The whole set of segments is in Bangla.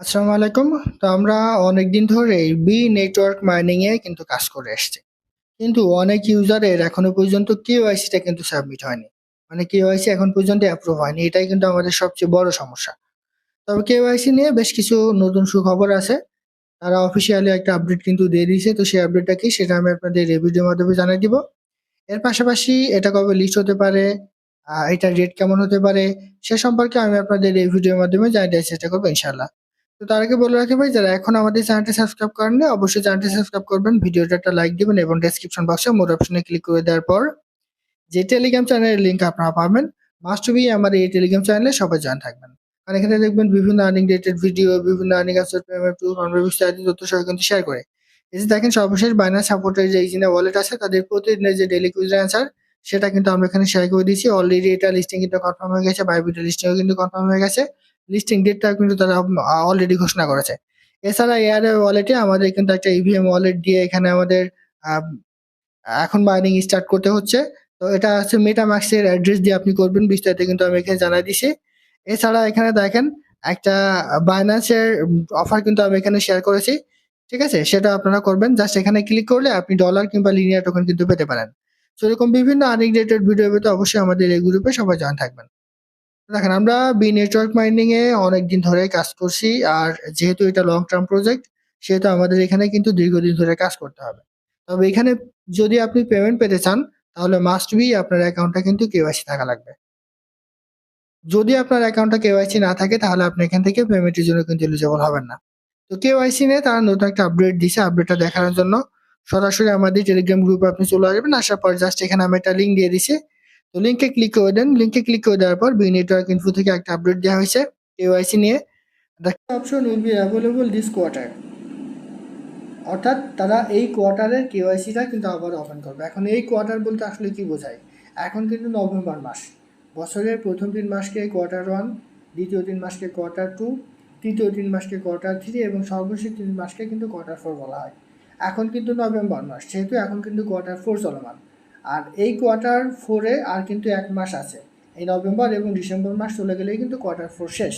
আসসালামু আলাইকুম। তো আমরা অনেকদিন ধরেই বি নেটওয়ার্ক মাইনিং এ কিন্তু কাজ করে আসছি। কিন্তু অনেক ইউজারের এখনও পর্যন্ত কেওয়াইসি টা কিন্তু সাবমিট হয়নি। মানে কেওয়াইসি এখন পর্যন্ত অ্যাপ্রুভ হয়নি। এটাই কিন্তু আমাদের সবচেয়ে বড় সমস্যা। তবে কেওয়াইসি নিয়ে বেশ কিছু নতুন সুখবর আছে। তারা অফিসিয়ালি একটা আপডেট কিন্তু দিয়ে দিয়েছে। তো সেই আপডেটটা কি সেটা আমি আপনাদের ভিডিওর মাধ্যমে জানিয়ে দিব। এর পাশাপাশি এটা কবে লিস্ট হতে পারে, এটার রেট কেমন হতে পারে সে সম্পর্কে আমি আপনাদের এই ভিডিওর মাধ্যমে জানিয়ে দেওয়ার চেষ্টা করব ইনশাআল্লাহ। তো তার আগে বলে রাখি ভাই যারা এখন আমাদের চ্যানেলটি সাবস্ক্রাইব করেননি অবশ্যই চ্যানেলটি সাবস্ক্রাইব করবেন। ভিডিওটা একটা লাইক দিবেন এবং ডেসক্রিপশন বক্সে মোর অপশনে ক্লিক করে দেওয়ার পর যে টেলিগ্রাম চ্যানেলের লিঙ্ক আপনারা পাবেন মাস্ট বি আমার এই টেলিগ্রাম চ্যানেলে সবাই জয়েন থাকবেন। আর এখানে দেখবেন বিভিন্ন আর্নিং রিলেটেড ভিডিও, বিভিন্ন আর্নিং অ্যাপসের পেমেন্ট প্রুফ, আমরা বিস্তারিত তথ্য সহ কিন্তু শেয়ার করে। এই যে দেখেন সর্বশেষ বাইন্যান্স সাপোর্টের যে ইজিনা ওয়ালেট আছে তাদের প্রতিদিনের যে ডেইলি কুইজের অ্যান্সার সেটা কিন্তু আমরা এখানে শেয়ার করে দিয়েছি। অলরেডি এটা লিস্টিং কিন্তু কনফার্ম হয়ে গেছে। বাইবিটা লিস্টিংও কিন্তু কনফার্ম হয়ে গেছে। লিস্টিং ডেটটা কিন্তু তারা অলরেডি ঘোষণা করেছে। এছাড়া এয়ারওয়ে ওয়ালেটে আমাদের কিন্তু একটা ইভিএম ওয়ালেট দিয়ে এখানে আমাদের এখন মাইনিং স্টার্ট করতে হচ্ছে। তো এটা হচ্ছে মেটামাস্ক এর অ্যাড্রেস দিয়ে আপনি করবেন। বিস্তারিত কিন্তু আমি এখানে জানাই দিছি। এছাড়া এখানে দেখেন, একটা বাইন্যান্স এর অফার কিন্তু আমি এখানে শেয়ার করেছি। ঠিক আছে? সেটা আপনারা করবেন। জাস্ট এখানে ক্লিক করলে আপনি ডলার কিংবা লিনিয়ার টোকেন কিন্তু পেতে পারেন। সেরকম বিভিন্ন আর্নিং রিলেটেড ভিডিও পেতে অবশ্যই আমাদের এই গ্রুপে সবাই জয়েন থাকবেন। দেখেন, আমরা বি নেটওয়ার্ক মাইনিং এ অনেকদিন ধরে কাজ করছি। আর যেহেতু এটা লং টার্ম প্রজেক্ট সেহেতু আমাদের এখানে কিন্তু দীর্ঘদিন ধরে কাজ করতে হবে। তবে এখানে যদি আপনি পেমেন্ট পেতে চান, তাহলে মাস্ট বি আপনার অ্যাকাউন্টটা কিন্তু কেওয়াইসি থাকা লাগবে। যদি আপনার অ্যাকাউন্টটা কেওয়াইসি না থাকে, তাহলে আপনি এখান থেকে পেমেন্টের জন্য কিন্তু এলিজিবল হবেন না। তো কেওয়াইসি নিয়ে তারা নতুন একটা আপডেট দিছে। আপডেটটা দেখানোর জন্য সরাসরি আমাদের টেলিগ্রাম গ্রুপে আপনি চলে আসবেন। আসার পর জাস্ট এখানে আমি একটা লিঙ্ক দিয়ে দিছি। তো লিংকে ক্লিক করে দেন। লিংকে ক্লিক করে দেওয়ার পর বি নেটওয়ার্ক ইনফো থেকে একটা আপডেট দেওয়া হয়েছে কেওয়াইসি নিয়ে। Option will be available this quarter অর্থাৎ তারা এই কোয়ার্টারের কেওয়াইসিটা কিন্তু আবার ওপেন করবে। এখন এই কোয়ার্টার বলতে আসলে কি বোঝায়? এখন কিন্তু নভেম্বর মাস। বছরের প্রথম ৩ মাসকে কোয়ার্টার 1, দ্বিতীয় ৩ মাসকে কোয়ার্টার টু তৃতীয় ৩ মাসকে কোয়ার্টার থ্রি এবং সর্বশেষ তিন মাসকে কিন্তু কোয়ার্টার ফোর বলা হয়। এখন কিন্তু নভেম্বর মাস। সেহেতু এখন কিন্তু কোয়ার্টার ফোর চলমান। আর এই কোয়ার্টার ফোরে আর কিন্তু এক মাস আছে। এই নভেম্বর এবং ডিসেম্বর মাস চলে গেলেই কিন্তু কোয়ার্টার 4 শেষ।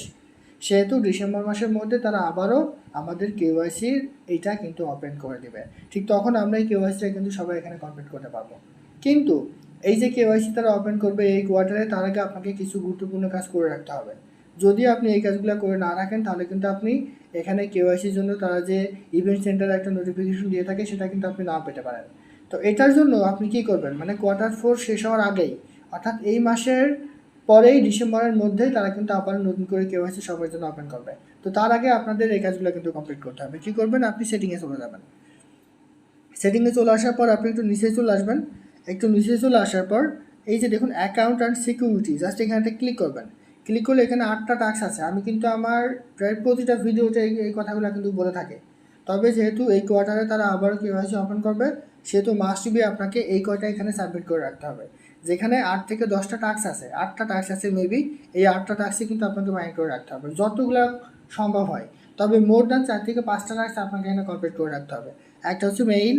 সেহেতু ডিসেম্বর মাসের মধ্যে তারা আবারও আমাদের কেওয়াইসির এইটা কিন্তু ওপেন করে দেবে ঠিক তখন আমরা এই কেওয়াইসিটা কিন্তু সবাই এখানে কমপ্লিট করতে পারব। কিন্তু এই যে কেওয়াইসি তারা ওপেন করবে এই কোয়ার্টারে তার আগে আপনাকে কিছু গুরুত্বপূর্ণ কাজ করে রাখতে হবে। যদি আপনি এই কাজগুলো করে না রাখেন, তাহলে কিন্তু আপনি এখানে কেওয়াইসির জন্য তারা যে ইভেন্ট সেন্টারে একটা নোটিফিকেশন দিয়ে থাকে, সেটা কিন্তু আপনি না পেতে পারেন। তো এটার জন্য আপনি কি করবেন? মানে কোয়ার্টার ফোর শেষ হওয়ার আগেই, অর্থাৎ এই মাসের পরেই ডিসেম্বরের মধ্যেই তারা কিন্তু আবার নতুন করে কেওয়াইসি সবার জন্য ওপেন করবে। তো তার আগে আপনাদের এই কাজগুলো কিন্তু কমপ্লিট করতে হবে। কী করবেন? আপনি সেটিংয়ে চলে যাবেন। সেটিংয়ে চলে আসার পর আপনি একটু নিচে চলে আসবেন। একটু নিচে চলে আসার পর এই যে দেখুন অ্যাকাউন্ট অ্যান্ড সিকিউরিটি জাস্ট এখানে ক্লিক করবেন। ক্লিক করলে এখানে ৮ টা টাস্ক আছে। আমি কিন্তু আমার প্রায় প্রতিটা ভিডিওতে এই কথাগুলা কিন্তু বলে থাকি। তবে যেহেতু এই কোয়ার্টারে তারা আবারও কেওয়াইসি ওপেন করবে সেহেতু মাস্ট বি আপনাকে এই কয়টা এখানে সাবমিট করে রাখতে হবে। যেখানে আট থেকে ১০ টা টাস্ক আছে। ৮ টা টাস্ক আছে মেবি এই ৮ টা টাস্কই কিন্তু আপনাকে মাইন্ড করে রাখতে হবে। যতগুলো সম্ভব হয়। তবে মোর দ্যান ৪ থেকে ৫ টা টাস্ক আপনাকে এখানে কমপ্লিট করে রাখতে হবে। একটা হচ্ছে মেইল,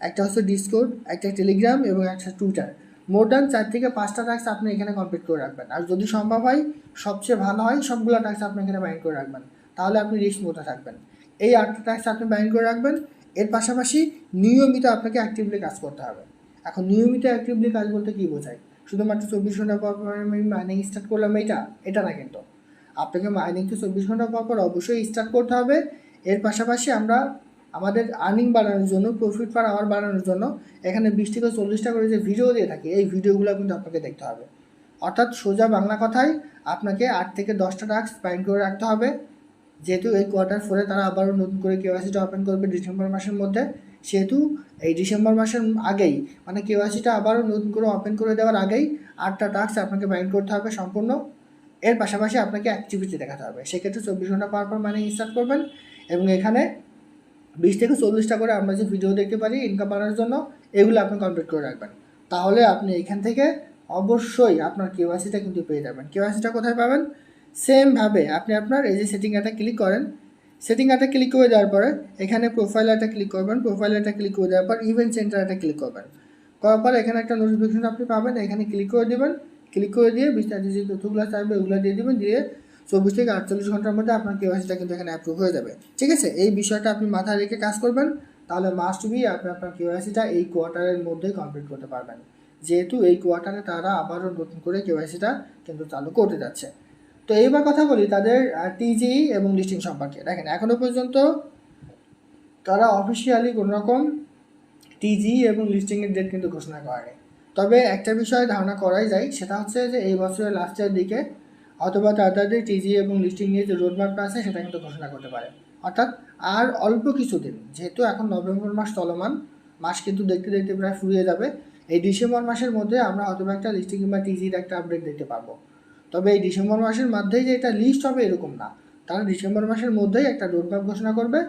একটা হচ্ছে ডিসকর্ড, একটা টেলিগ্রাম এবং একটা টুইটার। মোর দ্যান ৪ থেকে ৫ টা টাস্ক আপনি এখানে কমপ্লিট করে রাখবেন। আর যদি সম্ভব হয় সবচেয়ে ভালো হয় সবগুলো টাস্ক আপনি এখানে মাইন্ড করে রাখবেন। তাহলে আপনি রিস্ক মতো থাকবেন। এই ৮ টা টাস্ক আপনি মাইন্ড করে রাখবেন। এর পাশাপাশি নিয়মিত আপনাকে অ্যাক্টিভলি কাজ করতে হবে। এখন নিয়মিত অ্যাক্টিভলি কাজ বলতে কী বোঝায়? শুধুমাত্র ২৪ ঘণ্টা পর, পর আমি মাইনিং স্টার্ট করলাম এইটা? এটা না কিন্তু। আপনাকে মাইনিং তো ২৪ ঘণ্টা পর, পর অবশ্যই স্টার্ট করতে হবে। এর পাশাপাশি আমরা আমাদের আর্নিং বাড়ানোর জন্য, প্রফিট পার আওয়ার বাড়ানোর জন্য এখানে ২০ থেকে চল্লিশটা করে যে ভিডিও দিয়ে থাকি এই ভিডিওগুলো কিন্তু আপনাকে দেখতে হবে। অর্থাৎ সোজা বাংলা কথায় আপনাকে আট থেকে ১০ টা টাস্ক মাইন্ড করে রাখতে হবে। যেহেতু এই কোয়ার্টার 4 এ তারা আবারও নতুন করে কেওয়াইসিটা ওপেন করবে ডিসেম্বর মাসের মধ্যে। সেহেতু এই ডিসেম্বর মাসের আগেই মানে কেওয়াইসিটা আবারও নতুন করে ওপেন করে দেওয়ার আগেই আটটা টাস্ক আপনাকে মাইন্ড করতে হবে সম্পূর্ণ। এর পাশাপাশি আপনাকে অ্যাক্টিভিটি দেখাতে হবে। সেক্ষেত্রে ২৪ ঘণ্টা পর, পর মাইনিং স্টার্ট করবেন এবং এখানে ২০ থেকে চল্লিশটা করে আমরা যে ভিডিও দেখতে পারি ইনকাম বাড়ানোর জন্য এগুলো আপনি কমপ্লিট করে রাখবেন। তাহলে আপনি এখান থেকে অবশ্যই আপনার কেওয়াইসিটা কিন্তু পেয়ে যাবেন। কেওয়াইসিটা কোথায় পাবেন? সেম ভাবে আপনি আপনার এই যে সেটিং এটা ক্লিক করেন। সেটিং এটা ক্লিক করে দেওয়ার পরে এখানে প্রোফাইল এটা ক্লিক করবেন। প্রোফাইল এটা ক্লিক করে দেওয়ার পর ইভেন্ট সেন্টার এটা ক্লিক করবেন। করার পর এখানে একটা নোটিফিকেশন আপনি পাবেন। এখানে ক্লিক করে দিবেন। ক্লিক করে দিয়ে বিস্তারিত যে তথ্যগুলো চাইবে ওগুলো দিয়ে দিবেন। দিয়ে চব্বিশ থেকে আটচল্লিশ ঘণ্টার মধ্যে আপনার কেওয়াইসিটা কিন্তু এখানে অ্যাপ্রুভ হয়ে যাবে ঠিক আছে এই বিষয়টা আপনি মাথায় রেখে কাজ করবেন, তাহলে মাস্ট বি আপনি আপনার কেওয়াইসিটা এই কোয়ার্টারের মধ্যেই কমপ্লিট করতে পারবেন যেহেতু এই কোয়ার্টারে তারা আবারও নতুন করে কেওয়াইসিটা কিন্তু চালু করতে যাচ্ছে তো এইবার কথা বলি তাদের টিজি এবং লিস্টিং সম্পর্কে। দেখেন, এখনও পর্যন্ত তারা অফিসিয়ালি কোনো রকম টিজি এবং লিস্টিংয়ের ডেট কিন্তু ঘোষণা করেনি। তবে একটা বিষয় ধারণা করাই যায়, সেটা হচ্ছে যে এই বছরের লাস্টের দিকে অথবা তাদের টিজি এবং লিস্টিংয়ের যে রোডম্যাপটা আছে, সেটা কিন্তু ঘোষণা করতে পারে। অর্থাৎ আর অল্প কিছুদিন, যেহেতু এখন নভেম্বর মাস চলমান, মাস কিন্তু দেখতে দেখতে প্রায় ফুরিয়ে যাবে। এই ডিসেম্বর মাসের মধ্যে আমরা হয়তো একটা লিস্টিং কিংবা টিজির একটা আপডেট দেখতে পারব তবে এই ডিসেম্বর মাসের মধ্যেই যে এটা লিস্ট হবে এরকম না। তারা ডিসেম্বর মাসের মধ্যেই একটা রোডম্যাপ ঘোষণা করবে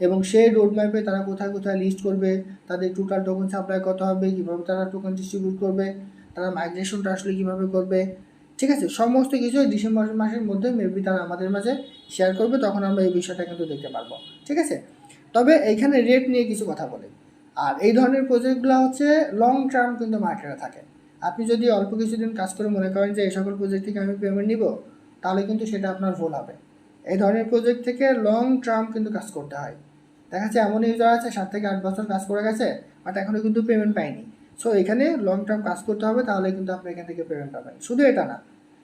এবং সেই রোডম্যাপে তারা কোথায় কোথায় লিস্ট করবে, তাদের টোটাল টোকেন সাপ্লাই কত হবে, কীভাবে তারা টোকেন ডিস্ট্রিবিউট করবে, তারা মাইগ্রেশনটা আসলে কীভাবে করবে, ঠিক আছে? সমস্ত কিছু ডিসেম্বর মাসের মধ্যে মেবি তারা আমাদের মাঝে শেয়ার করবে, তখন আমরা এই বিষয়টা কিন্তু দেখতে পারব, ঠিক আছে? তবে এইখানে রেট নিয়ে কিছু কথা বলি। আর এই ধরনের প্রজেক্টগুলো হচ্ছে লং টার্ম কিন্তু মার্কেটে থাকে। আপনি যদি অল্প কিছুদিন কাজ করে মনে করেন যে এই সকল প্রজেক্ট থেকে আমি পেমেন্ট নিব, তাহলে কিন্তু সেটা আপনার ভুল হবে। এই ধরনের প্রজেক্ট থেকে লং টার্ম কিন্তু কাজ করতে হয়। দেখা যাচ্ছে এমন ইউজার আছে, সাত থেকে আট বছর কাজ করে গেছে বাট এখনও কিন্তু পেমেন্ট পায়নি। সো এখানে লং টার্ম কাজ করতে হবে, তাহলে কিন্তু আপনি এখান থেকে পেমেন্ট পাবেন। শুধু এটা না,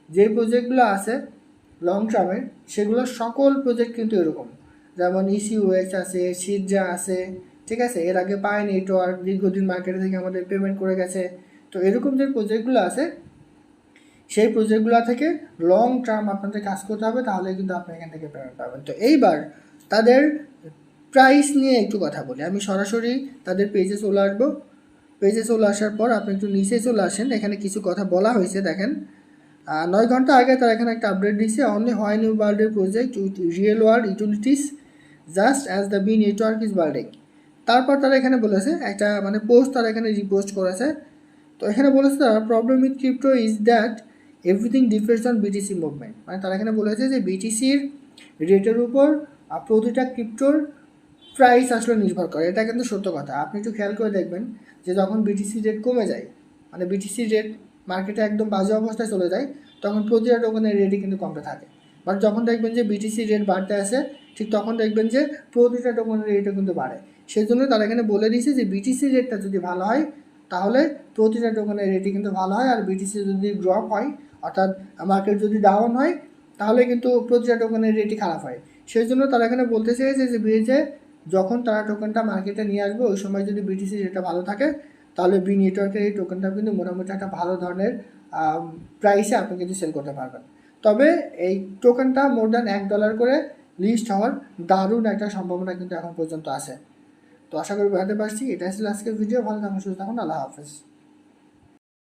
যে প্রজেক্টগুলো আছে লং টার্মের সেগুলো সকল প্রজেক্ট কিন্তু এরকম। যেমন ইসিউএস আছে সিজা আছে, ঠিক আছে, এর আগে পায় নেটওয়ার্ক দীর্ঘদিন মার্কেটে থেকে আমাদের পেমেন্ট করে গেছে। তো এরকম যে প্রজেক্টগুলো আছে, সেই প্রজেক্টগুলো থেকে লং টার্ম আপনাদের কাজ করতে হবে, তাহলে কিন্তু আপনি এখান থেকে পেমেন্ট পাবেন। তো এইবার তাদের প্রাইস নিয়ে একটু কথা বলি। আমি সরাসরি তাদের পেজে চলে আসব। পেজে চলে আসার পর আপনি একটু নিচে চলে আসেন, এখানে কিছু কথা বলা হয়েছে, দেখেন। নয় ঘণ্টা আগে তারা এখানে একটা আপডেট দিয়েছে অনলি হয় নিউ ওয়ার্ল্ডের project with real world utilities just as the B network is building তারপর তারা এখানে বলেছে, একটা মানে পোস্ট তারা এখানে রিপোস্ট করেছে তো এখানে বলেছে তারা problem with crypto is that everything depends on BTC movement মানে তারা এখানে বলেছে যে বিটিসির রেটের উপর প্রতিটা ক্রিপ্টোর প্রাইস আসলে নির্ভর করে। এটা কিন্তু সত্য কথা। আপনি একটু খেয়াল করে দেখবেন যে যখন বিটিসি রেট কমে যায় মানে বিটিসি রেট মার্কেটে একদম বাজে অবস্থায় চলে যায়, তখন প্রতিটা টোকেনের রেটই কিন্তু কমতে থাকে। বাট যখন দেখবেন যে বিটিসি রেট বাড়তে আসে ঠিক তখন দেখবেন যে প্রতিটা টোকেনের রেটও কিন্তু বাড়ে। সেই জন্য তারা এখানে বলে দিয়েছে যে বিটিসি রেটটা যদি ভালো হয় তাহলে প্রতিটা টোকেনের রেটই কিন্তু ভালো হয় আর বিটিসি যদি ড্রপ হয়, অর্থাৎ মার্কেট যদি ডাউন হয়, তাহলে কিন্তু প্রতিটা টোকেনের রেটই খারাপ হয়। সেই জন্য তারা এখানে বলতে চেয়েছে যে যে যখন তারা টোকেনটা মার্কেটে নিয়ে আসবে, ওই সময় যদি বিটিসি রেটটা ভালো থাকে, তাহলে বি নেটওয়ার্কের এই টোকেনটা কিন্তু মোটামুটি একটা ভালো ধরনের প্রাইসে আপনি কিন্তু সেল করতে পারবেন। তবে এই টোকেনটা মোর দ্যান এক ডলার করে লিস্ট হওয়ার দারুণ একটা সম্ভাবনা কিন্তু এখন পর্যন্ত আছে। তো আশা করি বুঝতে পারছি। এটা ছিল আজকের ভিডিও ভালো থাকুন, সুস্থ থাকুন। আল্লাহ হাফেজ।